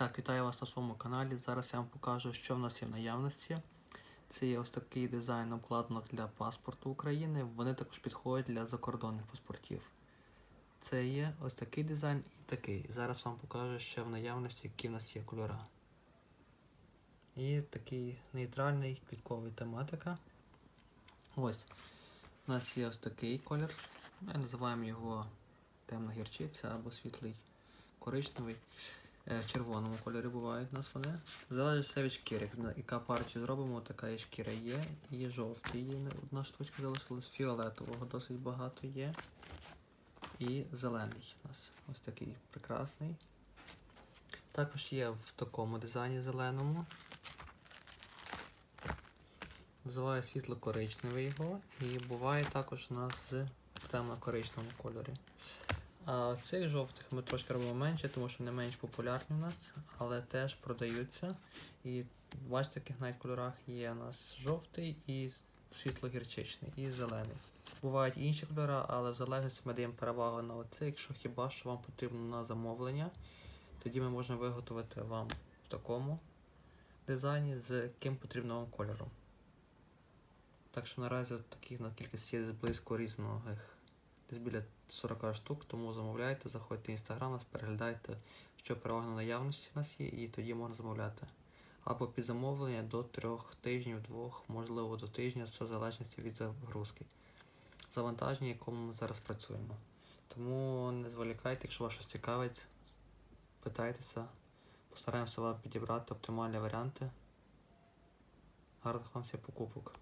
Так, вітаю вас на своєму каналі. Зараз я вам покажу, що в нас є в наявності. Це є ось такий дизайн обкладинок для паспорту України. Вони також підходять для закордонних паспортів. Це є ось такий дизайн і такий. Зараз вам покажу ще в наявності, які в нас є кольори. І такий нейтральний квітковий тематика. Ось. У нас є ось такий колір. Ми називаємо його темна гірчиця або світлий коричневий. Е, В червоному кольорі бувають у нас вони. Залежить все від шкіри. Яка партію зробимо, така і шкіра є. І жовтий є одна штучка залишилась, фіолетового досить багато є. І зелений у нас ось такий прекрасний. Також є в такому дизайні зеленому. Називає світло-коричневий його. І буває також у нас з темно-коричневому кольорі. А цих жовтих ми трошки робимо менше, тому що вони менш популярні у нас, але теж продаються. І бачите, в таких навіть кольорах є у нас жовтий і світло-гірчичний, і зелений. Бувають інші кольори, але в залежності ми даємо перевагу на оце, якщо хіба що вам потрібно на замовлення, тоді ми можемо виготовити вам в такому дизайні з яким потрібно вам кольором. Так що наразі таких на кількість є близько різних десь біля 40 штук, тому замовляйте, заходьте в інстаграм, переглядайте, що переважно наявності у нас є, і тоді можна замовляти. Або під замовлення до трьох тижнів, двох, можливо до тижня, все в залежності від загрузки. Завантаження, якому ми зараз працюємо. Тому не зволікайте, якщо вас щось цікавить, питайтеся, постараємося вам підібрати оптимальні варіанти. Гарних вам всіх покупок.